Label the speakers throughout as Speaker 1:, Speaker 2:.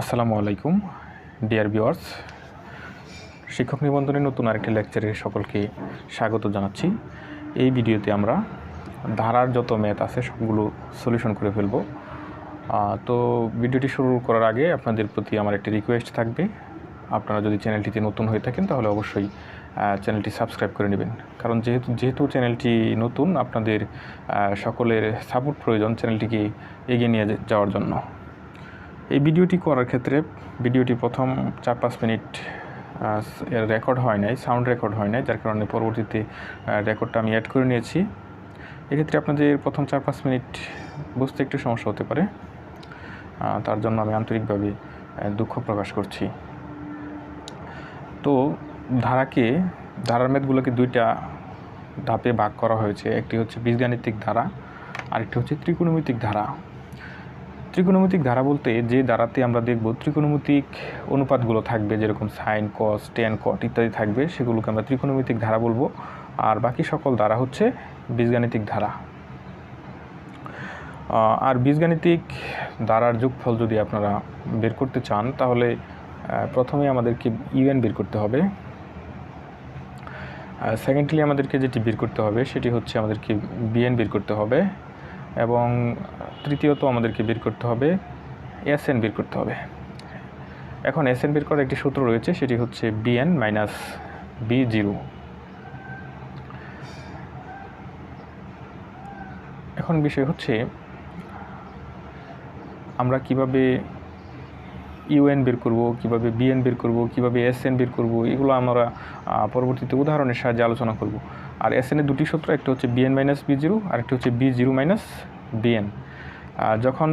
Speaker 1: আসসালামু আলাইকুম, dear viewers. শিক্ষক নিবন্ধনের নতুন আরেকটি লেকচারে সকলকে স্বাগত জানাচ্ছি। এই ভিডিওতে আমরা ধারার যত ম্যাথ আছে সবগুলো সলিউশন করে ফেলব। তো ভিডিওটি শুরু করার আগে আপনাদের প্রতি আমার একটি রিকোয়েস্ট থাকবে। আপনারা যদি চ্যানেলটিতে নতুন হয়ে থাকেন, তাহলে অবশ্যই চ্যানেলটি সাবস্ক্রাইব করে নেবেন। কারণ যেহেতু যেহেতু চ্যানেলটি নতুন, আপনাদের সকলের সাপোর্ট প্রয়োজন চ্যানেলটিকে এগিয়ে নিয়ে যাওয়ার জন্য। এই ভিডিওটি করার ক্ষেত্রে ভিডিওটি প্রথম চার পাঁচ মিনিট এর রেকর্ড হয় নাই সাউন্ড রেকর্ড হয় নাই, যার কারণে পরবর্তীতে রেকর্ডটা আমি অ্যাড করে নিয়েছি। এক্ষেত্রে আপনাদের প্রথম চার পাঁচ মিনিট বুঝতে একটু সমস্যা হতে পারে। তার জন্য আমি আন্তরিকভাবে দুঃখ প্রকাশ করছি। তো ধারাকে, ধারার মেদগুলোকে দুইটা ধাপে ভাগ করা হয়েছে। একটি হচ্ছে বীজগাণিতিক ধারা, আরেকটি হচ্ছে ত্রিকোণমিতিক ধারা। ত্রিকোণমিতিক ধারা বলতে যে ধারাতে আমরা দেখব ত্রিকোণমিতিক অনুপাতগুলো থাকবে, যেরকম সাইন কস টেন কট ইত্যাদি থাকবে, সেগুলোকে আমরা ত্রিকোণমিতিক ধারা বলব। আর বাকি সকল ধারা হচ্ছে বীজগাণিতিক ধারা। আর বীজগাণিতিক ধারার যোগফল যদি আপনারা বের করতে চান, তাহলে প্রথমে আমাদেরকে ইউএন বের করতে হবে। সেকেন্ডলি আমাদেরকে যেটি বের করতে হবে, সেটি হচ্ছে আমাদেরকে বিএন বের করতে হবে। এবং তৃতীয়ত আমাদেরকে বের করতে হবে, এসএন বের করতে হবে। এখন এসএন বের করার একটি সূত্র রয়েছে, সেটি হচ্ছে বিএন মাইনাস বি জিরো। এখন বিষয় হচ্ছে, আমরা কীভাবে ইউএন বের করব, কীভাবে বিএন বের করব, কীভাবে এসএন বের করব, এগুলো আমরা পরবর্তীতে উদাহরণের সাহায্যে আলোচনা করব। আর এসএন এর দুটি সূত্র, একটা হচ্ছে B N minus B zero আর একটা হচ্ছে বি জিরো মাইনাস বিএন যখন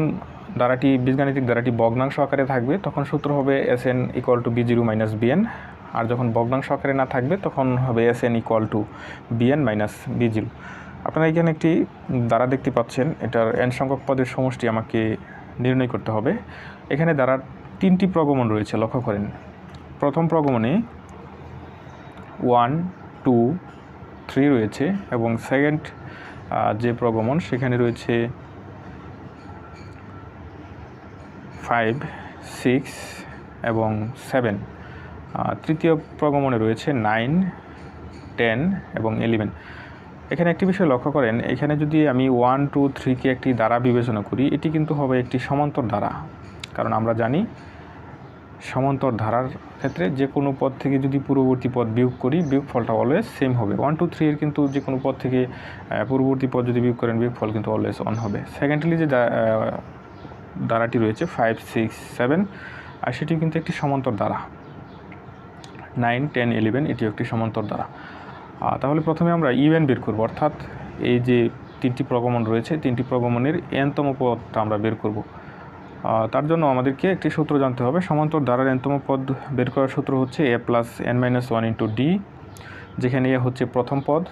Speaker 1: ধারাটি, বীজগাণিতিক দ্বারাটি ভগ্নাংশ আকারে থাকবে, তখন সূত্র হবে S N equal to B zero minus B N আর যখন ভগ্নাংশ আকারে না থাকবে, তখন হবে S N equal to B N minus B zero আপনারা এখানে একটি দ্বারা দেখতে পাচ্ছেন, এটার এন সংখ্যক পদের সমষ্টি আমাকে নির্ণয় করতে হবে। এখানে দ্বারা তিনটি প্রগমন রয়েছে, লক্ষ্য করেন। প্রথম প্রগমনে ওয়ান টু থ্রি রয়েছে এবং সেকেন্ড যে প্রগমন সেখানে রয়েছে ফাইভ সিক্স এবং সেভেন তৃতীয় প্রগমনে রয়েছে নাইন টেন এবং ইলেভেন এখানে একটি বিষয় লক্ষ্য করেন, এখানে যদি আমি ওয়ান টু থ্রিকে একটি দ্বারা বিবেচনা করি, এটি কিন্তু হবে একটি সমান্তর ধারা কারণ আমরা জানি সমান্তর ধারার ক্ষেত্রে যে কোনো পদ থেকে যদি পূর্ববর্তী পদ বিয়োগ করি বিয়োগ ফলটা অলওয়েজ সেম হবে। ওয়ান টু থ্রি এর কিন্তু যে কোনো পদ থেকে পূর্ববর্তী পদ যদি বিয়োগ করেন বিয়োগ ফল কিন্তু অলওয়েজ অন হবে। সেকেন্ডলি যে ধারাটি রয়েছে ফাইভ সিক্স সেভেন আর সেটি কিন্তু একটি সমান্তর ধারা নাইন টেন ইলেভেন এটিও একটি সমান্তর ধারা তাহলে প্রথমে আমরা ইউএন বের করব। অর্থাৎ এই যে তিনটি প্রগমন রয়েছে, তিনটি প্রগমনের এনতম পদটা আমরা বের করব। তার জন্য আমাদেরকে একটি সূত্র জানতে হবে। সমান্তর ধারার এনতম পদ বের করার সূত্র হচ্ছে A plus N minus one into D যেখানে এ হচ্ছে প্রথম পদ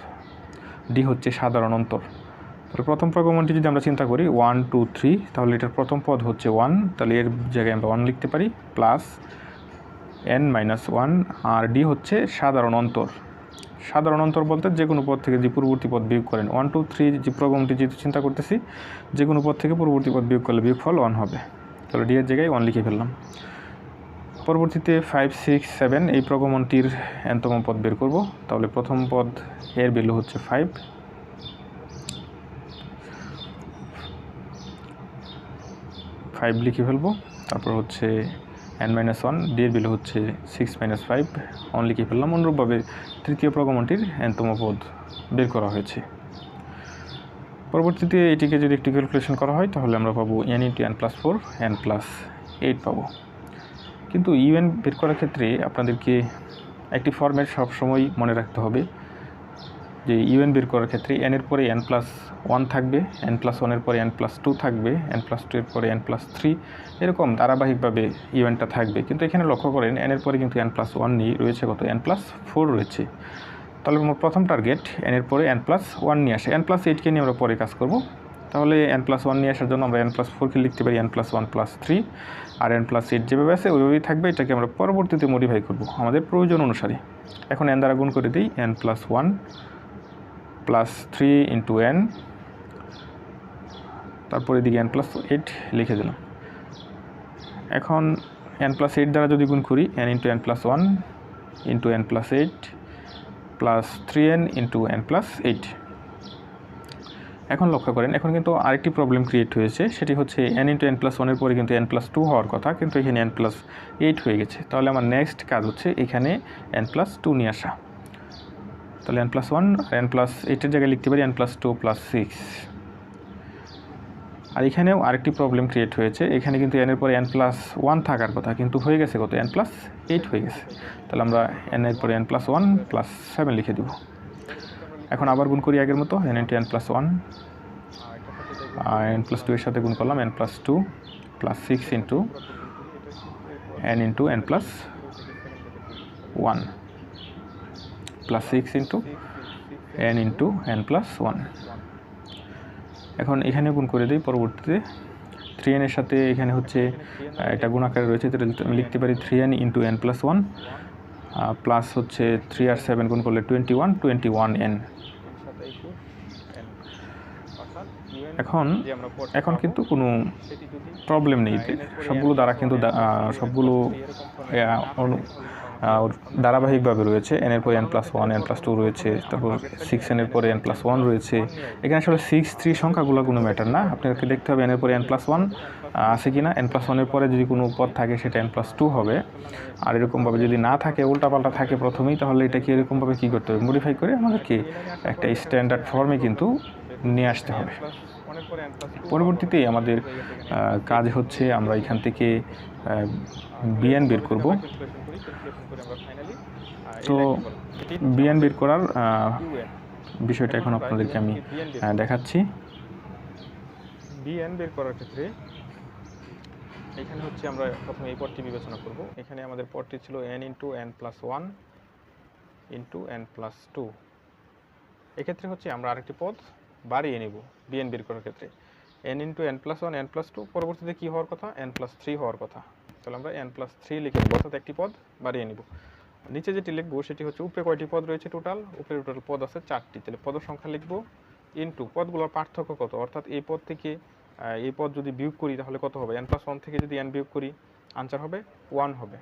Speaker 1: ডি হচ্ছে সাধারণ অন্তর। তাহলে প্রথম প্রগমনটি যদি আমরা চিন্তা করি ওয়ান টু থ্রি তাহলে এটার প্রথম পদ হচ্ছে ওয়ান তাহলে এর জায়গায় আমরা ওয়ান লিখতে পারি প্লাস এন মাইনাস ওয়ান আর ডি হচ্ছে সাধারণ অন্তর। সাধারণ অন্তর বলতে যে কোনো পদ থেকে যে পূর্ববর্তী পদ বিয়োগ করেন। ওয়ান টু থ্রি যে প্রগমটি যেহেতু চিন্তা করতেছি, যে কোনো পদ থেকে পূর্ববর্তী পদ বিয়োগ করলে বিয়োগফল ওয়ান হবে। তাহলে ডি এর জায়গায় ওয়ান লিখে ফেললাম। পরবর্তীতে ফাইভ সিক্স সেভেন এই প্রগমনটির এনতম পদ বের করব। তাহলে প্রথম পদ এর ভ্যালু হচ্ছে ফাইভ ফাইভ লিখে ফেলব। তারপর হচ্ছে এন মাইনাস ওয়ান ডি এর ভ্যালু হচ্ছে সিক্স মাইনাস ফাইভ ওয়ান লিখে ফেললাম। অনুরূপভাবে তৃতীয় প্রগমনটির এনতম পদ বের করা হয়েছে। পরবর্তীতে এটিকে যদি একটু ক্যালকুলেশন করা হয়, তাহলে আমরা পাবো N into N plus four N plus eight পাবো। কিন্তু ইউএন বের করার ক্ষেত্রে আপনাদেরকে একটি ফর্ম্যাট সবসময় মনে রাখতে হবে যে ইউএন বের করার ক্ষেত্রে এন এর পরে এন প্লাস ওয়ান থাকবে এন প্লাস ওয়ানের পরে এন প্লাস টু থাকবে এন প্লাস টু এর পরে এন প্লাস থ্রি এরকম ধারাবাহিকভাবে ইউএনটা থাকবে। কিন্তু এখানে লক্ষ্য করেন এন এর পরে কিন্তু এন প্লাস ওয়ান নিয়ে রয়েছে, কত? এন প্লাস ফোর রয়েছে। তাহলে আমার প্রথম টার্গেট এন এর পরে এন প্লাস ওয়ান নিয়ে আসে এন প্লাস এইটকে নিয়ে আমরা পরে কাজ করব তাহলে এন প্লাস ওয়ান নিয়ে আসার জন্য আমরা এন প্লাস ফোরকে লিখতে পারি N plus one plus three আর এন প্লাস এইট যেভাবে আছে ওইভাবেই থাকবে এটাকে আমরা পরবর্তীতে মডিফাই করব আমাদের প্রয়োজন অনুসারে এখন এন দ্বারা গুণ করে দিই N plus one plus three into N তারপর এদিকে এন প্লাস এইট লিখে দিলাম এখন
Speaker 2: এন প্লাস এইট দ্বারা যদি গুণ করি N into N plus one into N plus eight plus three N into N plus eight এখন লক্ষ্য করেন, এখন কিন্তু আরেকটি প্রবলেম ক্রিয়েট হয়েছে, সেটি হচ্ছে এন ইন্টু এন প্লাস ওয়ানের পরে কিন্তু এন প্লাস টু হওয়ার কথা, কিন্তু এখানে এন প্লাস এইট হয়ে গেছে। তাহলে আমার নেক্সট কাজ হচ্ছে এখানে এন প্লাস টু নিয়ে আসা। তাহলে N plus one N plus এইটের জায়গায় লিখতে পারি N plus two plus six আর এখানেও আরেকটি প্রবলেম ক্রিয়েট হয়েছে। এখানে কিন্তু এনের পরে এন প্লাস ওয়ান থাকার কথা, কিন্তু হয়ে গেছে কত? এন প্লাস এইট হয়ে গেছে। তাহলে আমরা এন এর পরে N plus one plus seven লিখে দিব। এখন আবার গুণ করি আগের মতো N into N plus one N plus two এর সাথে গুণ করলাম N plus two plus six into N into N plus one plus six into N into N plus one এখন এখানে গুণ করে দিই, পরবর্তীতে থ্রি এনের সাথে এখানে হচ্ছে গুণ আকারে রয়েছে তাহলে আমি লিখতে পারি three N into N plus one plus হচ্ছে থ্রি আর সেভেন গুণ করলে twenty one twenty one N এখন এখন কিন্তু কোনো প্রবলেম নেই সবগুলো দ্বারা কিন্তু সবগুলো ধারাবাহিকভাবে রয়েছে এন এর পরে N plus one N plus two রয়েছে, তারপর সিক্স এন এর পরে এন প্লাস ওয়ান রয়েছে। এখানে আসলে সিক্স থ্রি সংখ্যাগুলো কোনো ম্যাটার না। আপনাকে দেখতে হবে এন এর পরে এন প্লাস ওয়ান আছে কি না এন প্লাস ওয়ানের পরে যদি কোনো পদ থাকে, সেটা এন প্লাস টু হবে। আর এরকমভাবে যদি না থাকে, উল্টাপাল্টা থাকে প্রথমেই, তাহলে এটাকে এরকমভাবে কী করতে হবে? মডিফাই করে আমাদেরকে একটা স্ট্যান্ডার্ড ফর্মে কিন্তু নিয়ে আসতে হবে। পরবর্তীতে আমাদের কাজ হচ্ছে আমরা এখান থেকে বিএন বের করব। তো বিএন বের করার বিষয়টা এখন আপনাদেরকে আমি দেখাচ্ছি।
Speaker 1: বিএন বের করার ক্ষেত্রে এখানে হচ্ছে আমরা প্রথমে এই পদটি বিবেচনা করব। এখানে আমাদের পদটি ছিল N into N plus one into N plus two এক্ষেত্রে হচ্ছে আমরা আরেকটি পদ বাড়িয়ে নেব বিএন বের করার ক্ষেত্রে। N into N plus one N plus two পরবর্তীতে কী হওয়ার কথা? এন প্লাস থ্রি হওয়ার কথা। তাহলে আমরা এন প্লাস থ্রি লিখে অর্থাৎ একটি পদ বাড়িয়ে নিব। নিচে যেটি লিখব, সেটি হচ্ছে উপরে কয়টি পদ রয়েছে টোটাল উপরে টোটাল পদ আছে চারটি। তাহলে পদ সংখ্যা লিখব ইন্টু পদগুলোর পার্থক্য কত? অর্থাৎ এই পদ থেকে এই পদ যদি বিয়োগ করি তাহলে কত হবে? এন প্লাস ওয়ান থেকে যদি এন বিয়োগ করি আনসার হবে ওয়ান হবে।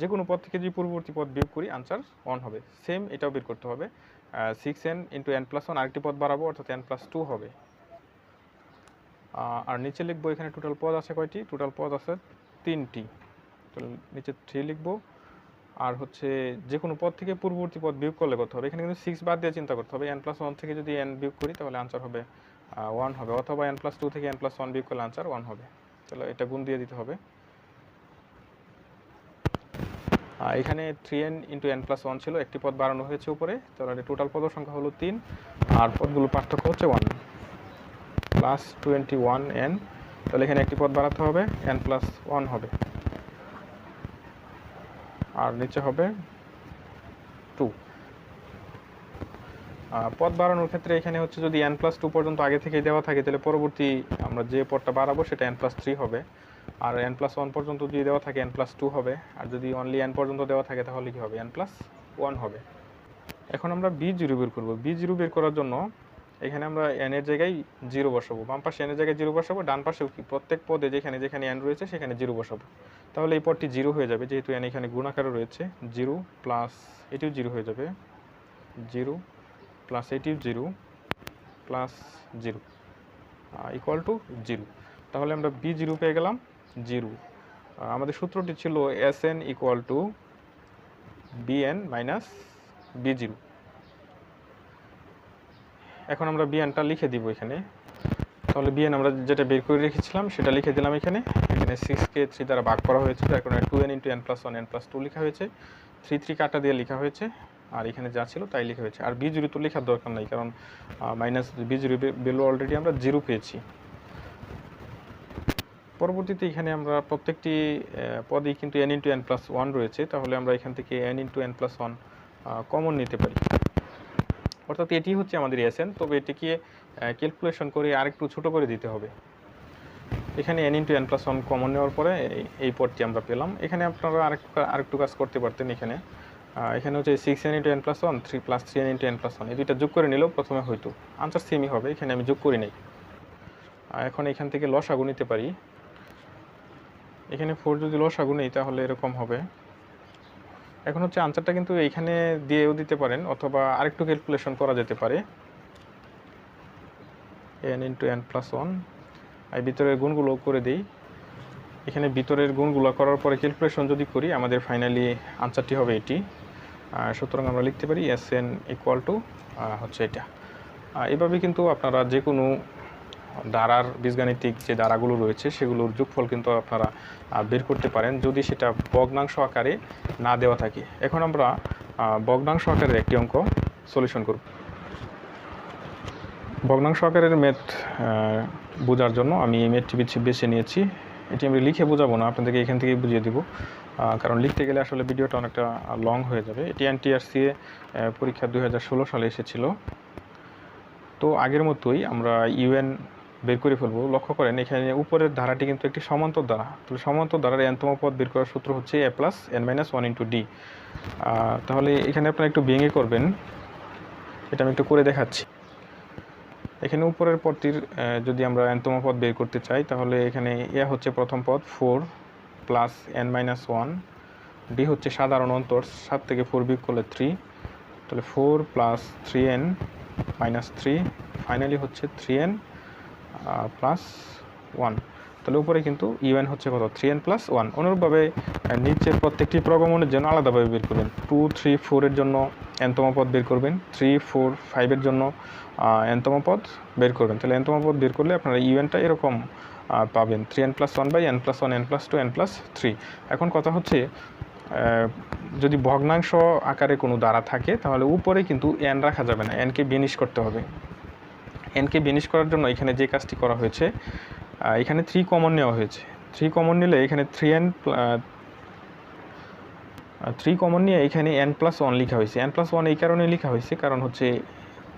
Speaker 1: যে কোনো পদ থেকে যদি পূর্ববর্তী পদ বিয়োগ করি আনসার ওয়ান হবে। সেম এটাও বের করতে হবে। Six N into N plus one আরেকটি পদ বাড়াবো, অর্থাৎ এন প্লাস টু হবে। আর নিচে লিখব এখানে টোটাল পদ আছে কয়টি? টোটাল পদ আছে তিনটি। তো নিচে থ্রি লিখব। আর হচ্ছে যে কোনো পদ থেকে পূর্ববর্তী পদ বিয়োগ করলে কত হবে? এখানে কিন্তু সিক্স বাদ দিয়ে চিন্তা করতে হবে। এন প্লাস ওয়ান থেকে যদি এন বিয়োগ করি, তাহলে আনসার হবে ওয়ান হবে। অথবা এন প্লাস টু থেকে এন প্লাস ওয়ান বিয়োগ করলে আনসার ওয়ান হবে। তাহলে এটা গুণ দিয়ে দিতে হবে। এখানে three N into N plus one ছিল, একটি পদ বাড়ানো হয়েছে উপরে। তাহলে টোটাল পদের সংখ্যা হলো তিন, আর পদগুলো পার্থক্য হচ্ছে one plus twenty one N তাহলে এখানে একটি পদ বাড়াতে হবে এন প্লাস ওয়ান হবে। আর নিচে হবে টু পদ বাড়ানোর ক্ষেত্রে এখানে হচ্ছে যদি এন প্লাস টু পর্যন্ত আগে থেকে দেওয়া থাকে, তাহলে পরবর্তী আমরা যে পদটা বাড়াবো সেটা এন প্লাস থ্রি হবে। আর এন প্লাস ওয়ান পর্যন্ত যদি দেওয়া থাকে এন প্লাস টু হবে। আর যদি অনলি এন পর্যন্ত দেওয়া থাকে, তাহলে কি হবে? এন প্লাস ওয়ান হবে। এখন আমরা বি জিরো বের করব। বি জিরো বের করার জন্য এখানে আমরা এন এর জায়গায় জিরো বসাবো, বাম পাশে এর জায়গায় জিরো বসাবো, ডান পাশেও কি? প্রত্যেক পদে যেখানে যেখানে এন রয়েছে, সেখানে জিরো বসাবো। তাহলে এই পদটি জিরো হয়ে যাবে, যেহেতু এন এখানে গুণাকারে রয়েছে জিরো প্লাস এটিও জিরো হয়ে যাবে জিরো প্লাস এটিও zero plus zero equal to zero তাহলে আমরা বি জিরো পেয়ে গেলাম জিরো আমাদের সূত্রটি ছিল S N equal to B N minus B zero এখন আমরা বিএনটা লিখে দিব এখানে। তাহলে বিএন আমরা যেটা বের করে রেখেছিলাম, সেটা লিখে দিলাম এখানে। এখানে সিক্স সিক্সকে থ্রি দ্বারা ভাগ করা হয়েছে কারণে two N into N plus one N plus two লেখা হয়েছে। থ্রি থ্রি কাটা দিয়ে লেখা হয়েছে, আর এখানে যা ছিল তাই লেখা হয়েছে। আর বি জিরো তো লেখার দরকার নাই, কারণ minus B zero value already আমরা জিরো পেয়েছি। পরবর্তীতে এখানে আমরা প্রত্যেকটি পদেই কিন্তু N into N plus one রয়েছে। তাহলে আমরা এখান থেকে N into N plus one common নিতে পারি। অর্থাৎ এটি হচ্ছে আমাদের এসএন তবে এটিকে ক্যালকুলেশন করে আরেকটু ছোট করে দিতে হবে। এখানে N into N plus one common নেওয়ার পরে এই- পদটি আমরা পেলাম। এখানে আপনারা আরেকটু আরেকটু কাজ করতে পারতেন এখানে। এখানে হচ্ছে six N into N plus one three plus three N into N plus one এই দুইটা যোগ করে নিলেও প্রথমে হয়তো আনসার সেমই হবে, এখানে আমি যোগ করি নাই। এখন এখান থেকে লস লসাগু নিতে পারি। এখানে ফোর যদি লস লসাগু নেই তাহলে এরকম হবে। এখন হচ্ছে আনসারটা কিন্তু এইখানে দিয়েও দিতে পারেন, অথবা আরেকটু ক্যালকুলেশন করা যেতে পারে। N into N plus one আর ভিতরের গুণগুলো করে দিই। এখানে ভিতরের গুণগুলো করার পরে ক্যালকুলেশন যদি করি, আমাদের ফাইনালি আনসারটি হবে এটি। সুতরাং আমরা লিখতে পারি এস এন ইকুয়াল টু হচ্ছে এটা। এভাবে কিন্তু আপনারা যে কোনো দ্বারার বীজগাণিতিক যে দ্বারাগুলো রয়েছে সেগুলোর যোগফল কিন্তু আপনারা বের করতে পারেন যদি সেটা ভগ্নাংশ আকারে না দেওয়া থাকে। এখন আমরা আহ, ভগ্নাংশ আকারের একটি অঙ্ক সলিউশন করব। ভগ্নাংশ আকারের ম্যাথ বোঝার জন্য আমি এই ম্যাথটি বেছে- বেছে নিয়েছি। এটি আমি লিখে বোঝাবো না আপনাদেরকে এখান থেকেই বুঝিয়ে দিব। কারণ লিখতে গেলে আসলে ভিডিওটা অনেকটা লং হয়ে যাবে। এটি এনটিআরসিএ পরীক্ষা দু হাজার ষোলো সালে এসেছিল। তো আগের মতোই আমরা ইউএন বের করে ফেলব। লক্ষ্য করেন, এখানে উপরের ধারাটি কিন্তু একটি সমান্তর ধারা। তাহলে সমান্তর ধারার এনতম পদ বের করার সূত্র হচ্ছে A plus N minus one into D তাহলে এখানে আপনারা একটু ভেঙে করবেন। এটা আমি একটু করে দেখাচ্ছি। এখানে উপরের পদটির যদি আমরা এনতম পদ বের করতে চাই, তাহলে এখানে এ হচ্ছে প্রথম পদ four plus N minus one D হচ্ছে সাধারণ অন্তর, সাত থেকে ফোর বিক করলে থ্রি তাহলে four plus three N minus three finally হচ্ছে থ্রি এন প্লাস ওয়ান তাহলে উপরে কিন্তু ইউএন হচ্ছে কত? থ্রি এন প্লাস ওয়ান অনুরূপভাবে নিচের প্রত্যেকটি প্রগমনের জন্য আলাদাভাবে বের করবেন। টু থ্রি ফোরের জন্য এনতম পদ বের করবেন। থ্রি ফোর ফাইভের জন্য এনতম পদ বের করবেন। তাহলে এনতম পদ বের করলে আপনারা ইউএনটা এরকম পাবেন। Three N plus one by N plus one N plus two N plus three এখন কথা হচ্ছে যদি ভগ্নাংশ আকারে কোনো দ্বারা থাকে, তাহলে উপরে কিন্তু এন রাখা যাবে না। এনকে বিনিশ করতে হবে। এনকে বিনিশ করার জন্য এখানে যে কাজটি করা হয়েছে এখানে থ্রি কমন নেওয়া হয়েছে। থ্রি কমন নিলে এখানে থ্রি এন থ্রি কমন নিয়ে এখানে এন প্লাস ওয়ান লেখা হয়েছে। এন প্লাস ওয়ান এই কারণে লেখা হয়েছে, কারণ হচ্ছে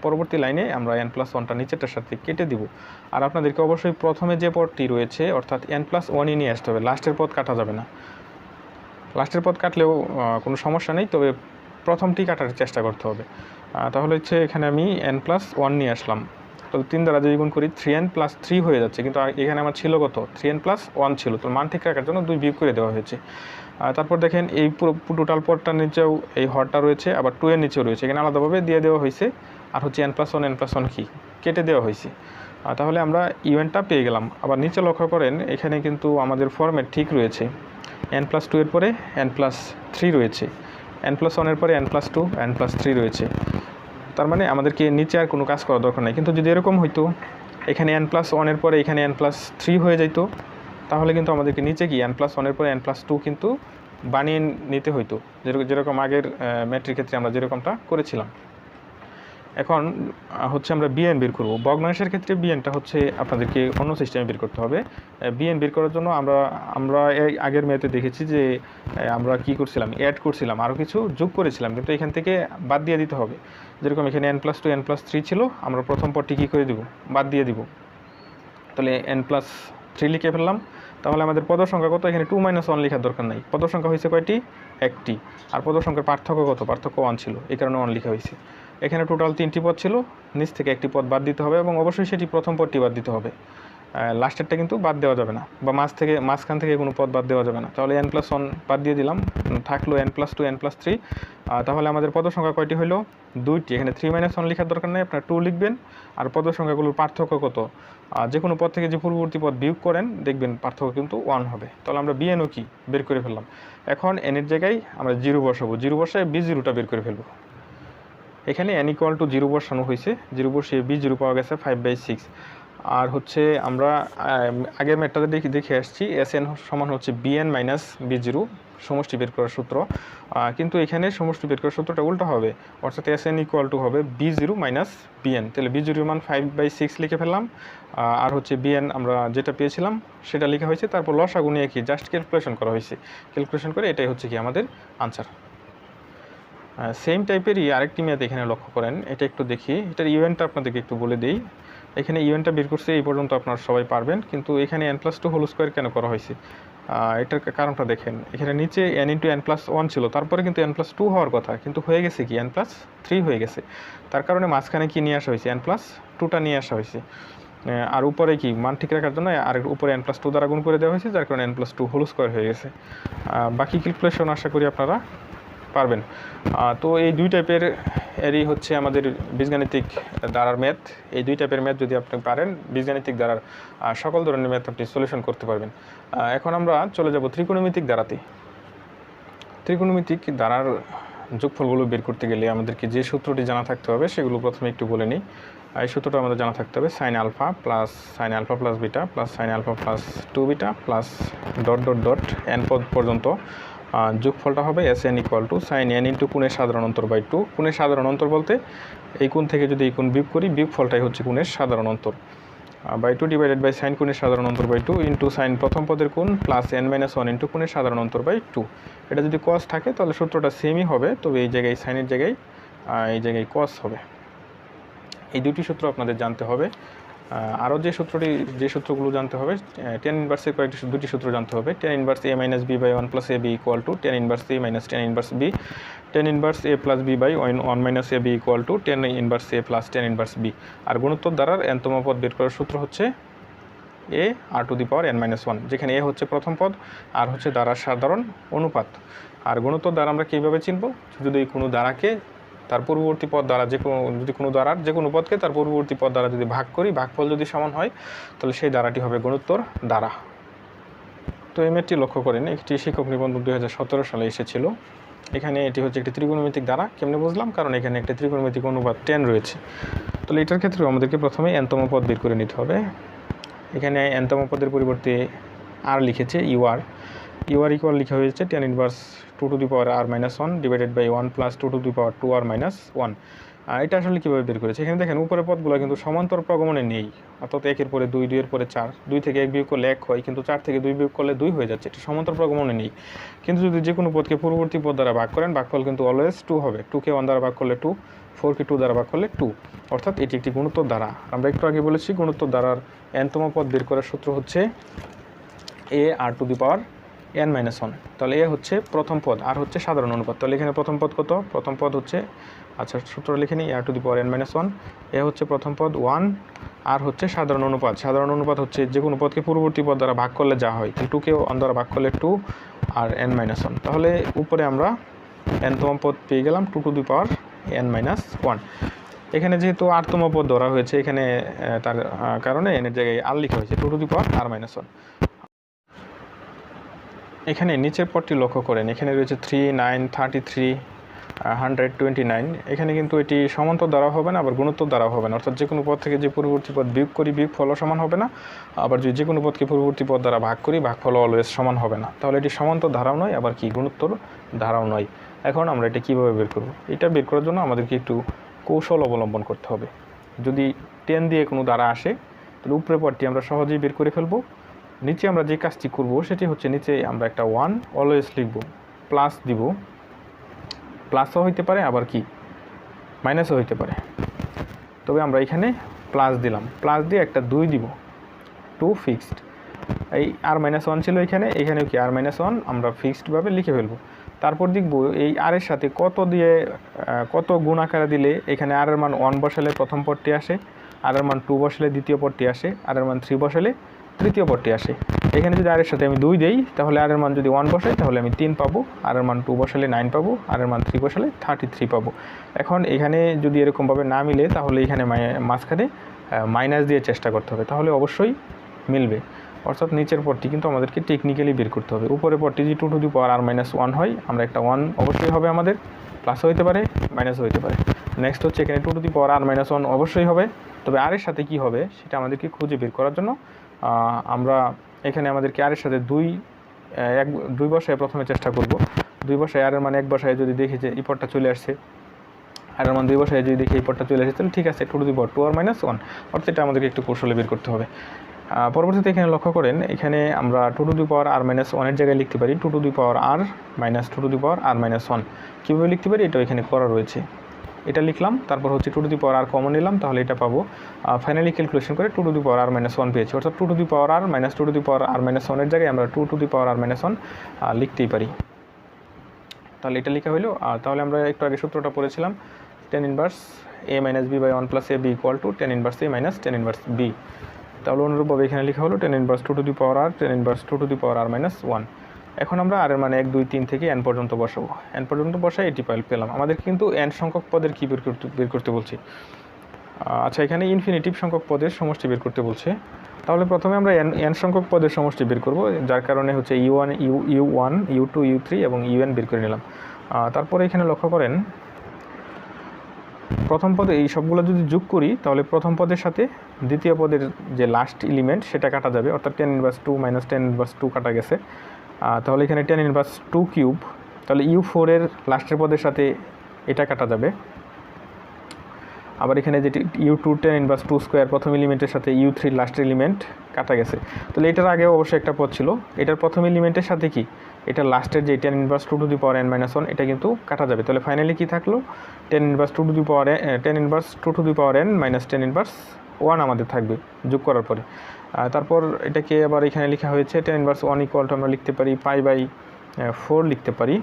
Speaker 1: পরবর্তী লাইনে আমরা এন প্লাস ওয়ানটা নিচেরটার সাথে কেটে দিব। আর আপনাদেরকে অবশ্যই প্রথমে যে পদটি রয়েছে, অর্থাৎ এন প্লাস ওয়ানই নিয়ে আসতে হবে। লাস্টের পদ কাটা যাবে না। লাস্টের পদ কাটলেও কোনো সমস্যা নেই, তবে প্রথমটি কাটার চেষ্টা করতে হবে। তাহলে হচ্ছে এখানে আমি এন প্লাস ওয়ান নিয়ে আসলাম। তো তিন দ্বারা যদি গুণ করি থ্রি এন প্লাস থ্রি হয়ে যাচ্ছে। কিন্তু এখানে আমার ছিল কত? থ্রি এন প্লাস ওয়ান ছিল। তো মান ঠিক রাখার জন্য দুই বিয়োগ করে দেওয়া হয়েছে। তারপর দেখেন এই পুরো টোটাল পদটার নিচেও এই হরটা রয়েছে, আবার টু এর নিচেও রয়েছে। এখানে আলাদাভাবে দিয়ে দেওয়া হয়েছে। আর হচ্ছে N plus one N plus one কি? কেটে দেওয়া হয়েছে। তাহলে আমরা ইউএনটা পেয়ে গেলাম। আবার নিচে লক্ষ্য করেন, এখানে কিন্তু আমাদের ফর্মেট ঠিক রয়েছে। এন প্লাস টু এর পরে এন প্লাস থ্রি রয়েছে। এন প্লাস ওয়ানের পরে N plus two N plus three রয়েছে। তার মানে আমাদেরকে নিচে আর কোনো কাজ করার দরকার নেই। কিন্তু যদি এরকম হইতো, এখানে এন প্লাস ওয়ানের পরে এখানে এন প্লাস থ্রি হয়ে যেত তাহলে কিন্তু আমাদেরকে নিচে কি এন প্লাস ওয়ানের পরে এন প্লাস টু কিন্তু বানিয়ে নিতে হইতো যেরকম যেরকম আগের ম্যাট্রিক ক্ষেত্রে আমরা যেরকমটা করেছিলাম। এখন হচ্ছে আমরা বিএন বের করব। ভগ্নাংশের ক্ষেত্রে বিএনটা হচ্ছে আপনাদেরকে অন্য সিস্টেমে বের করতে হবে। বিএন বের করার জন্য আমরা আমরা আগের মেয়েতে দেখেছি যে আমরা কি করছিলাম অ্যাড করছিলাম আরও কিছু যোগ করেছিলাম। কিন্তু এখান থেকে বাদ দিয়ে দিতে হবে। যেরকম এখানে N plus two N plus three ছিল, আমরা প্রথম পরটি কী করে দিব? বাদ দিয়ে দিব। তাহলে এন প্লাস থ্রি লিখে ফেললাম। তাহলে আমাদের পদ সংখ্যা কত? এখানে টু মাইনাস ওয়ান লেখার দরকার নাই। পদ সংখ্যা হয়েছে কয়টি? একটি। আর পদ সংখ্যার পার্থক্য কত? পার্থক্য ওয়ান ছিল। এই কারণে ওয়ান লেখা হয়েছে। এখানে টোটাল তিনটি পদ ছিল। নিচ থেকে একটি পদ বাদ দিতে হবে এবং অবশ্যই সেটি প্রথম পদটি বাদ দিতে হবে। লাস্টেরটা কিন্তু বাদ দেওয়া যাবে না বা মাঝ থেকে, মাঝখান থেকে কোনো পদ বাদ দেওয়া যাবে না। তাহলে এন প্লাস ওয়ান বাদ দিয়ে দিলাম। থাকল N plus two N plus three তাহলে আমাদের পদ সংখ্যা কয়টি হলো দুইটি। এখানে থ্রি মাইনাস ওয়ান লেখার দরকার নেই, আপনার টু লিখবেন। আর পদ সংখ্যাগুলোর পার্থক্য কত? যে কোনো পদ থেকে যে পূর্ববর্তী পদ বিয়োগ করেন, দেখবেন পার্থক্য কিন্তু ওয়ান হবে। তাহলে আমরা বিএনও কি? বের করে ফেললাম। এখন এনের জায়গায় আমরা জিরো বসাবো। জিরো বসায় বি জিরোটা বের করে ফেলব। এখানে এন ইকুয়াল টু জিরো বসানো হয়েছে জিরো বসিয়ে বি জিরো পাওয়া গেছে ফাইভ বাই সিক্স আর হচ্ছে আমরা আগের ম্যাটটাতে দেখে দেখে আসছি এস এন সমান হচ্ছে বিএন মাইনাস বি জিরো সমষ্টি বের করার সূত্র। কিন্তু এখানে সমষ্টি বের করার সূত্রটা উল্টো হবে। অর্থাৎ এস এন ইকুয়াল টু হবে B zero minus B N তাহলে বি জিরোর মান ফাইভ বাই সিক্স লিখে ফেললাম। আর হচ্ছে বিএন আমরা যেটা পেয়েছিলাম, সেটা লেখা হয়েছে। তারপর লসাগু নিয়ে কি? জাস্ট ক্যালকুলেশন করা হয়েছে। ক্যালকুলেশন করে এটাই হচ্ছে কি আমাদের আনসার সেম টাইপেরই আরেকটি ম্যাথ এখানে লক্ষ্য করেন। এটা একটু দেখি। এটার ইভেন্টটা আপনাদেরকে একটু বলে দিই। এখানে ইভেন্টটা বের করছে, এই পর্যন্ত আপনারা সবাই পারবেন। কিন্তু এখানে N plus two whole square কেন করা হয়েছে? এটার কারণটা দেখেন। এখানে নিচে N into N plus one ছিল। তারপরে কিন্তু এন প্লাস টু হওয়ার কথা। কিন্তু হয়ে গেছে কি? এন প্লাস থ্রি হয়ে গেছে। তার কারণে মাঝখানে কি নিয়ে আসা হয়েছে? এন প্লাস টুটা নিয়ে আসা হয়েছে। আর উপরে কি? মান ঠিক রাখার জন্য আর উপরে এন প্লাস টু দ্বারা গুণ করে দেওয়া হয়েছে, যার কারণে N plus two whole square হয়ে গেছে। বাকি ক্যালকুলেশন আশা করি আপনারা পারবেন। তো এই দুই টাইপের এরই হচ্ছে আমাদের বীজগাণিতিক দ্বারার ম্যাথ এই দুই টাইপের ম্যাথ যদি আপনি পারেন, বীজগাণিতিক দ্বারার সকল ধরনের ম্যাথ আপনি সলিউশন করতে পারবেন। এখন আমরা চলে যাব ত্রিকোণমিতিক দ্বারাতে ত্রিকোণমিতিক দ্বারার যোগফলগুলো বের করতে গেলে আমাদেরকে যে সূত্রটি জানা থাকতে হবে, সেগুলো প্রথমে একটু বলে নিই। এই সূত্রটা আমাদের জানা থাকতে হবে sine alpha plus sine alpha plus beta plus sine alpha plus two beta plus dot dot dot N পর্যন্ত। যোগফলটা হবে S N equal to sine N into কোণের সাধারণ অন্তর বাই টু কোণের সাধারণ অন্তর বলতে এই কোণ থেকে যদি এই কোণ বিয়োগ করি বিয়োগ ফলটাই হচ্ছে কোণের সাধারণ অন্তর। By two divided by sine কোণের সাধারণ অন্তর বাই টু ইন্টু সাইন প্রথম পদের কোণ plus N minus one into কোণের সাধারণ অন্তর বাই টু এটা যদি কস থাকে, তাহলে সূত্রটা সেমই হবে, তবে এই জায়গায় সাইনের জায়গায় এই জায়গায় কস হবে। এই দুটি সূত্র আপনাদের জানতে হবে। আরও যে সূত্রটি, যে সূত্রগুলো জানতে হবে টেন ইনভার্সের কয়েকটি দুটি সূত্র জানতে হবে। Tan inverse A minus B by one plus A B equal to tan inverse A minus tan inverse B tan inverse A plus B by one one minus A B equal to tan inverse A plus tan inverse B আর গুণোত্তর দ্বারার এনতম পদ বের করার সূত্র হচ্ছে A R to the power N minus one যেখানে A হচ্ছে প্রথম পদ, আর হচ্ছে দ্বারার সাধারণ অনুপাত। আর গুণোত্তর দ্বারা আমরা কীভাবে চিনব? যদি কোনো দ্বারাকে তার পূর্ববর্তী পদ দ্বারা যে কোনো যদি কোনো দ্বারার যে কোনো পদকে তার পূর্ববর্তী পদ দ্বারা যদি ভাগ করি, ভাগফল যদি সমান হয়, তাহলে সেই দ্বারাটি হবে গুণোত্তর দ্বারা। তো এই ম্যাথটি লক্ষ্য করেন, একটি শিক্ষক নিবন্ধন দুই হাজার সতেরো সালে এসেছিল। এখানে এটি হচ্ছে একটি ত্রিকোণমিতিক দ্বারা। কেমনে বুঝলাম? কারণ এখানে একটি ত্রিকোণমিতিক অনুপাত টেন রয়েছে। তাহলে এটার ক্ষেত্রে আমাদেরকে প্রথমে এনতম পদ বের করে নিতে হবে। এখানে এনতম পদের পরিবর্তে আর লিখেছে ইউআর ইউআর ইকুয়াল লিখা হয়েছে tan inverse two to the power R minus one divided by one plus two to the power two R minus one এটা আসলে কীভাবে বের করেছে? এখানে দেখেন, উপরের পদগুলো কিন্তু সমান্তর প্রগমনে নেই, অর্থাৎ একের পরে দুই, দুইয়ের পরে চার, দুই থেকে এক বিয়োগ করলে এক হয়, কিন্তু চার থেকে দুই বিয়োগ করলে দুই হয়ে যাচ্ছে, এটা সমান্তর প্রগমনে নেই। কিন্তু যদি যে কোনো পদকে পূর্ববর্তী পদ দ্বারা ভাগ করেন, ভাগফল কিন্তু অলওয়েজ টু হবে। টুকে ওয়ান দ্বারা ভাগ করলে টু ফোরকে টু দ্বারা ভাগ করলে টু অর্থাৎ এটি একটি গুণোত্তর দ্বারা। আমরা একটু আগে বলেছি, গুণোত্তর দ্বারার এনতম পদ বের করার সূত্র হচ্ছে A R to the power N minus one তাহলে এ হচ্ছে প্রথম পদ, আর হচ্ছে সাধারণ অনুপাত। তাহলে এখানে প্রথম পদ কত? প্রথম পদ হচ্ছে আচ্ছা সূত্র লিখে নিই R to the power N minus one A হচ্ছে প্রথম পদ ওয়ান আর হচ্ছে সাধারণ অনুপাত। সাধারণ অনুপাত হচ্ছে যে কোনো পদকে পূর্ববর্তী পদ দ্বারা ভাগ করলে যা হয়। তাহলে টুকে ওয়ান দ্বারা ভাগ করলে টু আর এন মাইনাস ওয়ান তাহলে উপরে আমরা এনতম পদ পেয়ে গেলাম two to the power N minus one এখানে যেহেতু আটতম পদ ধরা হয়েছে, এখানে তার কারণে এনের জায়গায় আর লিখা হয়েছে two to the power R minus one এখানে নিচের পদটি লক্ষ্য করেন। এখানে রয়েছে three nine thirty three hundred twenty nine এখানে কিন্তু এটি সমান্তর দ্বারা হবে না, আবার গুণোত্তর দ্বারা হবে না। অর্থাৎ যে কোনো পদ থেকে যে পূর্ববর্তী পদ বিয়োগ করি, বিয়োগ ফলও সমান হবে না। আবার যদি যে কোনো পদকে পূর্ববর্তী পদ দ্বারা ভাগ করি, ভাগ ফল অলওয়েজ সমান হবে না। তাহলে এটি সমান্তর ধারাও নয়, আবার কি গুণোত্তর ধারাও নয়। এখন আমরা এটা কীভাবে বের করব? এটা বের করার জন্য আমাদেরকে একটু কৌশল অবলম্বন করতে হবে। যদি টেন দিয়ে কোনো দ্বারা আসে, তাহলে উপরে পদটি আমরা সহজেই বের করে ফেলব। নিচে আমরা যে কাজটি করব সেটি হচ্ছে নিচে আমরা একটা ওয়ান অলওয়েজ লিখব প্লাস দিব। প্লাসও হইতে পারে, আবার কি? মাইনাসও হইতে পারে। তবে আমরা এখানে প্লাস দিলাম। প্লাস দিয়ে একটা দুই দিব। টু ফিক্সড এই আর মাইনাস ওয়ান ছিল এখানে, এখানেও কি আর মাইনাস ওয়ান আমরা ফিক্সডভাবে লিখে ফেলব। তারপর দেখব এই আর এর সাথে কত দিয়ে কত গুণ আকারে দিলে এখানে আর এর মান ওয়ান বসালে প্রথম পদটি আসে আর এর মান টু বসালে দ্বিতীয় পদটি আসে আর এর মান থ্রি বসালে তৃতীয় পদটি আসে। এখানে যদি আর এর সাথে আমি দুই দেই, তাহলে আর এর মান যদি ওয়ান বসাই, তাহলে আমি তিন পাবো। আর এর মান টু বসালে নাইন পাবো আর এর মান থ্রি বসালে থার্টি থ্রি পাবো। এখন এখানে যদি এরকমভাবে না মিলে, তাহলে এখানে মাঝখানে মাইনাস দিয়ে চেষ্টা করতে হবে। তাহলে অবশ্যই মিলবে। অর্থাৎ নিচের পদটি কিন্তু আমাদেরকে টেকনিক্যালি বের করতে হবে। উপরের পদটি যদি two to the power R minus one হয়, আমরা একটা ওয়ান অবশ্যই হবে আমাদের। প্লাসও হইতে পারে মাইনাসও হইতে পারে। নেক্সট হচ্ছে এখানে two to the power R minus one অবশ্যই হবে। তবে আর এর সাথে কি হবে, সেটা আমাদেরকে খুঁজে বের করার জন্য আমরা এখানে আমাদেরকে আর এর সাথে দুই এক, দুই বসায় প্রথমে চেষ্টা করব। দুই বসায় আর এর মানে এক বসায় যদি দেখি যে এই পদটা চলে আসছে আর মান দুই বসায় যদি দেখি এই পদটা চলে আসছে, তাহলে ঠিক আছে two to the power two R minus one অর্থাৎ এটা আমাদেরকে একটু কৌশলে বের করতে হবে। পরবর্তীতে এখানে লক্ষ্য করেন, এখানে আমরা two to the power R minus ওয়ানের জায়গায় লিখতে পারি two to the power R minus two to the power R minus one কীভাবে লিখতে পারি? এটাও এখানে করা রয়েছে। এটা লিখলাম, তারপর হচ্ছে two to the power R common নিলাম, তাহলে এটা পাবো। ফাইনালি ক্যালকুলেশন করে two to the power R minus one পেয়েছি। অর্থাৎ two to the power R minus two to the power R minus ওয়ানের জায়গায় আমরা two to the power R minus one লিখতেই পারি। তাহলে এটা লেখা হলো আর তাহলে আমরা একটু আগে সূত্রটা পড়েছিলাম tan inverse A minus B by one plus A B equal to tan inverse A minus tan inverse B তাহলে অনুরূপভাবে এখানে লেখা হলো tan inverse two to the power R tan inverse two to the power R minus one এখন আমরা আর মানে এক, দুই, তিন থেকে এন পর্যন্ত বসাবো। এন পর্যন্ত বসাই এটি পেলাম। আমাদের কিন্তু এন সংখ্যক পদের কী বের করতে বের করতে বলছি? আচ্ছা এখানে ইনফিনিটিভ সংখ্যক পদের সমষ্টি বের করতে বলছে। তাহলে প্রথমে আমরা এন এন সংখ্যক পদের সমষ্টি বের করব, যার কারণে হচ্ছে U one U U one U two U three এবং ইউ এন বের করে নিলাম। তারপরে এখানে লক্ষ্য করেন, প্রথম পদে এই সবগুলো যদি যোগ করি, তাহলে প্রথম পদের সাথে দ্বিতীয় পদের যে লাস্ট এলিমেন্ট সেটা কাটা যাবে। অর্থাৎ tan inverse two minus tan inverse two কাটা গেছে। তাহলে এখানে টেন ইনভার্স টু কিউব তাহলে ইউ ফোরের লাস্টের পদের সাথে এটা কাটা যাবে। আবার এখানে যেটি U two tan inverse two square প্রথম এলিমেন্টের সাথে ইউ থ্রি লাস্ট এলিমেন্ট কাটা গেছে। তাহলে এটার আগে অবশ্যই একটা পদ ছিল। এটার প্রথম এলিমেন্টের সাথে কি? এটা লাস্টের যে tan inverse two to the power N minus one এটা কিন্তু কাটা যাবে। তাহলে ফাইনালি কি থাকল? Tan inverse two to the power tan inverse two to the power N minus tan inverse one আমাদের থাকবে, যোগ করার পরে। তারপর এটাকে আবার এখানে লেখা হয়েছে tan inverse one equal to আমরা লিখতে পারি পাই বাই ফোর লিখতে পারি।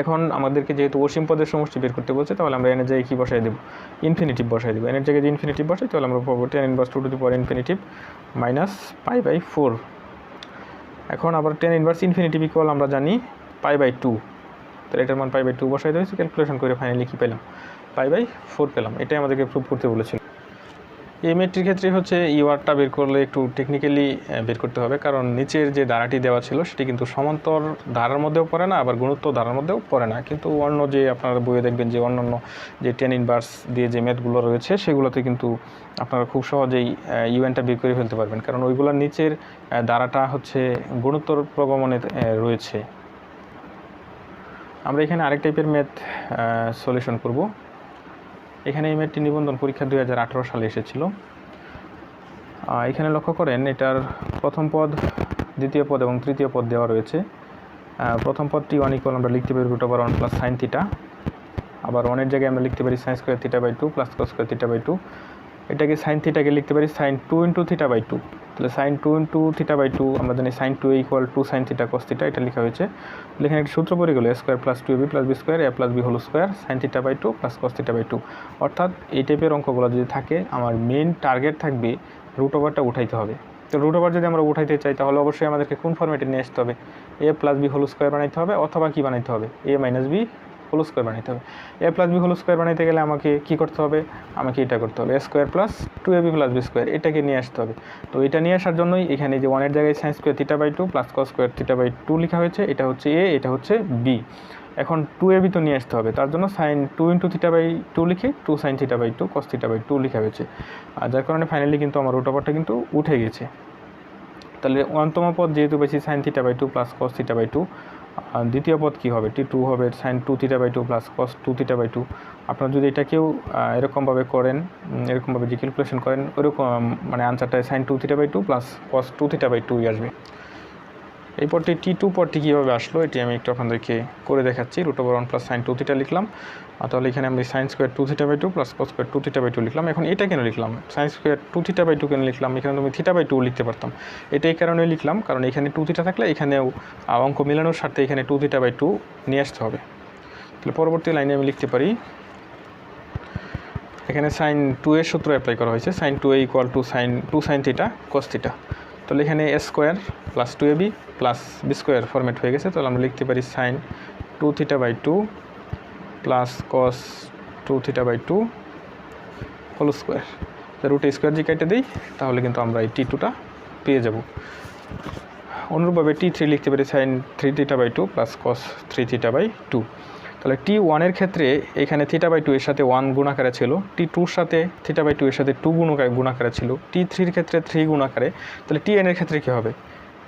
Speaker 1: এখন আমাদেরকে যেহেতু অসীম পদের সমষ্টি বের করতে বলছে, তাহলে আমরা এনের জায়গায় কী বসাই দেবো? ইনফিনিটিভ বসাই দেবো। এনের জায়গায় যে ইনফিনিটিভ বসাই, তাহলে আমরা পাবো tan inverse two to the power infinitive minus pi by four এখন আবার টেন ইনভার্স ইনফিনিটিভ ইকুয়াল আমরা জানি পাই বাই টু তাহলে এটার মান পাই বাই টু বসাই দিয়েছি ক্যালকুলেশন করে ফাইনালি কী পেলাম? পাই বাই ফোর পেলাম। এটাই আমাদেরকে প্রুভ করতে বলেছিল। এই মেট্রির ক্ষেত্রে হচ্ছে ইউআরটা বের করলে একটু টেকনিক্যালি বের করতে হবে। কারণ নিচের যে ধারাটি দেওয়া ছিল, সেটি কিন্তু সমান্তর ধারার মধ্যেও পড়ে না, আবার গুরুত্ব ধারার মধ্যেও পড়ে না। কিন্তু অন্য যে আপনারা বইয়ে দেখবেন যে অন্যান্য যে টেন ইনভার্স দিয়ে যে ম্যাথগুলো রয়েছে, সেগুলোতে কিন্তু আপনারা খুব সহজেই ইউএনটা বের করে ফেলতে পারবেন। কারণ ওইগুলোর নিচের ধারাটা হচ্ছে গুণোত্তর প্রগমনে রয়েছে। আমরা এখানে আরেক টাইপের ম্যাথ সলিউশন করব। এখানে এই মেয়েটি নিবন্ধন পরীক্ষা দুই হাজার আঠারো সালে এসেছিল। এখানে লক্ষ্য করেন, এটার প্রথম পদ, দ্বিতীয় পদ এবং তৃতীয় পদ দেওয়া রয়েছে। প্রথম পদটি ওয়ান ইকুয়াল আমরা লিখতে পারি root over one plus sine theta আবার ওয়ানের জায়গায় আমরা লিখতে পারি sine square theta by two plus cos square theta by two এটাকে সাইন থিটাকে লিখতে পারি sine two into theta by two তাহলে sine two into theta by two আমরা জানি sine two equal two sine theta cos theta এটা লেখা হয়েছে। এখানে একটা সূত্র পড়ে গেলো A square plus two B plus B square a plus b whole square sine theta by two plus cos theta by two অর্থাৎ এই টাইপের অঙ্কগুলো যদি থাকে, আমার মেন টার্গেট থাকবে রুট ওভারটা উঠাইতে হবে। তো রুট ওভার যদি আমরা উঠাইতে চাই, তাহলে অবশ্যই আমাদেরকে কোন ফর্মেটে নিয়ে আসতে হবে? A plus B whole square বানাইতে হবে অথবা কি বানাইতে হবে? A minus B whole square বানাইতে হবে। A plus B whole square বানাইতে গেলে আমাকে কি করতে হবে? আমাকে এটা করতে হবে। A square plus two A B plus B square এটাকে নিয়ে আসতে হবে। তো এটা নিয়ে আসার জন্যই এখানে যে ওয়ানের জায়গায় sine square theta by two plus cos square theta by two লেখা হয়েছে, এটা হচ্ছে এ এটা হচ্ছে বি এখন টু এ বি তো নিয়ে আসতে হবে। তার জন্য sine two into theta by two লিখে two sine theta by two cos theta by two লেখা হয়েছে। আর যার কারণে ফাইনালি কিন্তু আমার রুট ওভারটা কিন্তু উঠে গেছে। তাহলে অন্তম পদ যেহেতু বেশি sine theta by two plus cos theta by two দ্বিতীয় পদ কী হবে? টি টু হবে sine two theta by two plus cos two theta by two আপনারা যদি এটাকেও এরকমভাবে করেন এরকমভাবে যে ক্যালকুলেশন করেন, ওরকম মানে আনসারটায় sine two theta by two plus cos two theta by টুই আসবে। এই পরটি টি টু পরটি কীভাবে আসলো, এটি আমি একটু আপনাদেরকে করে দেখাচ্ছি। Root over one plus sine two theta লিখলাম। তাহলে এখানে আমি sine square two theta by two plus cos square two theta by two লিখলাম। এখন এটা কেন লিখলাম? Sine square two theta by two কেন লিখলাম? এখানে তুমি থিটা বাই টু লিখতে পারতাম। এটা এই কারণে লিখলাম, কারণ এখানে টু থিটা থাকলে এখানেও অঙ্ক মেলানোর স্বার্থে এখানে টু থিটা বাই টু নিয়ে আসতে হবে। তাহলে পরবর্তী লাইনে আমি লিখতে পারি, এখানে সাইন টু এর সূত্র অ্যাপ্লাই করা হয়েছে। Sine two A equal to sine two sine theta cos theta তাহলে এখানে A square plus two A B plus B square format হয়ে গেছে, তাহলে আমরা লিখতে পারি sine two theta by two plus cos two theta by two whole square রুটে square যে কেটে দিই, তাহলে কিন্তু আমরা এই টি টুটা পেয়ে যাব। অনুরূপভাবে টি থ্রি লিখতে পারি sine three theta by two plus cos three theta by two তাহলে টি ওয়ানের ক্ষেত্রে এখানে থিটা বাই টু এর সাথে ওয়ান গুণাকারে ছিল টি টুর সাথে থিটা বাই টু এর সাথে টু গুণাকারে গুণাকারে ছিল টি থ্রির ক্ষেত্রে থ্রি গুণাকারে তাহলে টি এনের ক্ষেত্রে কী হবে?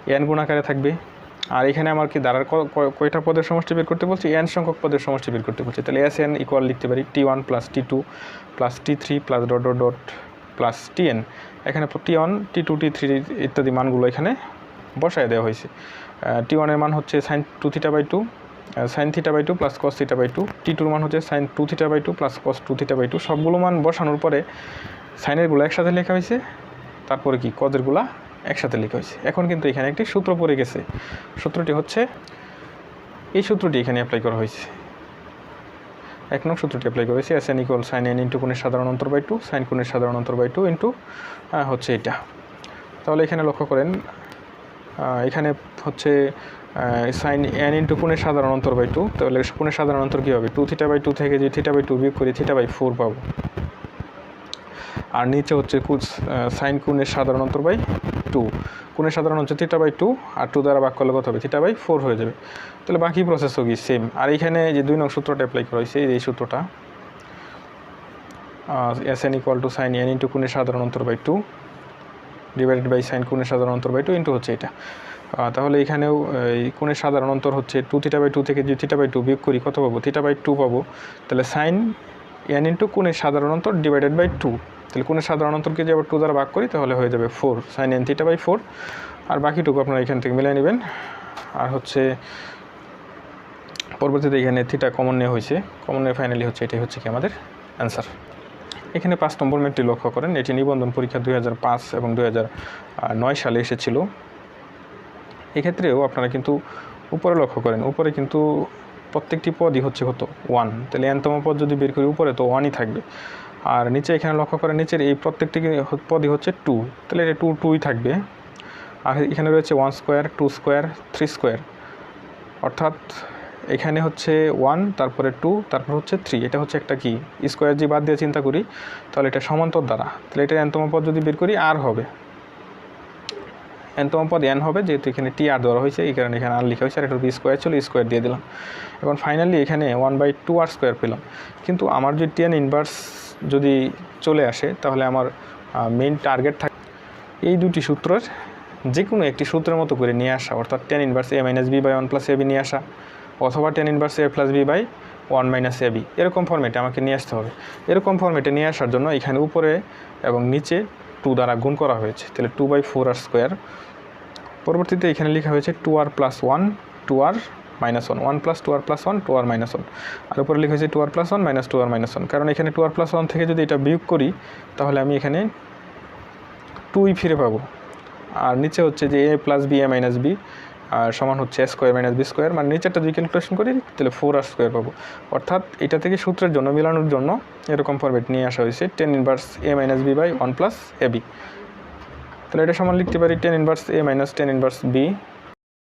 Speaker 1: এন গুণাকারে থাকবে। আর এখানে আমার কি ক- কয়টা পদের সমষ্টি বের করতে বলছি? এন সংখ্যক পদের সমষ্টি বের করতে বলছি। তাহলে এস এন ইকুয়াল লিখতে পারি T one plus T two plus T three plus dot dot dot plus T N এখানে T one T two T three ইত্যাদি মানগুলো এখানে বসায় দেওয়া হয়েছে। টি ওয়ানের মান হচ্ছে sine two theta by two sine theta by two plus cos theta by two T টুর মান হচ্ছে sine two theta by two plus cos two theta by two সবগুলো মান বসানোর পরে সাইনেরগুলো একসাথে লেখা হয়েছে, তারপরে কি কদেরগুলা একসাথে লেখা হয়েছে। এখন কিন্তু এখানে একটি সূত্র পড়ে গেছে। সূত্রটি হচ্ছে, এই সূত্রটি এখানে অ্যাপ্লাই করা হয়েছে। এক নং সূত্রটি অ্যাপ্লাই করেছি S N equal sine N into কোণের সাধারণ অন্তর বাই টু সাইন কোণের সাধারণ অন্তর বাই টু ইন্টু হচ্ছে এটা। তাহলে এখানে লক্ষ্য করেন এখানে হচ্ছে সাইন এন ইন্টু কোণের সাধারণ অন্তর বাই টু তাহলে কোণের সাধারণ অন্তর কী হবে? টু থিটা বাই টু থেকে যে থিটা বাই টু বিয়োগ করি থিটা বাই ফোর পাবো। আর নিচে হচ্ছে সাইন কোণের সাধারণ অন্তর বাই টু কোণের সাধারণ হচ্ছে থিটা বাই টু আর টু দ্বারা ভাগ করলে কত হবে থিটা বাই ফোর হয়ে যাবে। তাহলে বাকি প্রসেসও কি সেম আর এখানে যে দুই নং সূত্রটা অ্যাপ্লাই করা হয়েছে, এই সূত্রটা S N equal to sine N into কোণের সাধারণ অন্তর by two divided by sine কোণের সাধারণ অন্তর বাই টু ইন্টু হচ্ছে এটা। তাহলে এখানেও, এই কোণের সাধারণ অন্তর হচ্ছে টু থিটা বাই টু থেকে যদি থিটা বাই টু বিয়োগ করি, কত পাবো? থিটা বাই টু পাবো। তাহলে সাইন এন ইন্টু কোণের সাধারণ অন্তর ডিভাইডেড বাই টু তাহলে কোণের সাধারণ অন্তরকে যদি আবার টু দ্বারা ভাগ করি, তাহলে হয়ে যাবে four sine N theta by four আর বাকিটুকু আপনারা এখান থেকে মিলিয়ে নেবেন। আর হচ্ছে, পরবর্তীতে এখানে থিটা কমন নেওয়া হয়েছে। কমন নিয়ে ফাইনালি হচ্ছে, এটাই হচ্ছে কি আমাদের অ্যান্সার এখানে পাঁচ নম্বর ম্যাটটি লক্ষ্য করেন। এটি নিবন্ধন পরীক্ষা দুই হাজার পাঁচ এবং দুই সালে এসেছিল। এক্ষেত্রেও আপনারা কিন্তু উপরে লক্ষ্য করেন। উপরে কিন্তু প্রত্যেকটি পদই হচ্ছে কত? ওয়ান। তাহলে এনতম পদ যদি বের করি উপরে তো ওয়ানই থাকবে। আর নিচে এখানে লক্ষ্য করেন, নিচের এই প্রত্যেকটি পদই হচ্ছে টু। তাহলে এটা টু, টুই থাকবে। আর এখানে রয়েছে one square, two square, three square. অর্থাৎ এখানে হচ্ছে ওয়ান তারপরে টু তারপর হচ্ছে থ্রি এটা হচ্ছে একটা কি? স্কোয়ার যে বাদ দিয়ে চিন্তা করি, তাহলে এটা সমান্তর দ্বারা। তাহলে এটা এনতম পদ যদি বের করি আর হবে। এনতম পদ এন হবে, যেহেতু এখানে টি আর দেওয়া হয়েছে, এই কারণে এখানে আর লেখা হয়েছে, আর এটা স্কোয়ার ছিল স্কোয়ার দিয়ে দিলাম। এখন ফাইনালি এখানে one by two R square পেলাম। কিন্তু আমার যদি টেন ইনভার্স যদি চলে আসে, তাহলে আমার মেইন টার্গেট থাকে এই দুটি সূত্রের যে কোনো একটি সূত্রের মতো করে নিয়ে আসা, অর্থাৎ tan inverse A minus B by one plus A B নিয়ে আসা। অথবা tan inverse A plus B by one minus A B এরকম ফর্মেটে আমাকে নিয়ে আসতে হবে। এরকম ফর্মেটে নিয়ে আসার জন্য এখানে উপরে এবং নিচে টু দ্বারা গুণ করা হয়েছে। তাহলে two by four R square পরবর্তীতে এখানে লেখা হয়েছে two R plus one two R minus one one plus two R plus one two R minus one আর উপরে লেখা হয়েছে two R plus one minus two R minus one কারণ এখানে two আর plus one থেকে যদি এটা বিয়োগ করি, তাহলে আমি এখানে টুই ফিরে পাবো। আর নিচে হচ্ছে যে A plus B A minus B আর সমান হচ্ছে A square minus B square মানে নেচারটা যদি ক্যালকুলেশন করি, তাহলে ফোর আর স্কোয়ার পাবো। অর্থাৎ এটা থেকে সূত্রের জন্য, মিলানোর জন্য এরকম ফরম্যাট নিয়ে আসা হয়েছে tan inverse A minus B by one plus A B তাহলে এটা সমান লিখতে পারি tan inverse A minus tan inverse B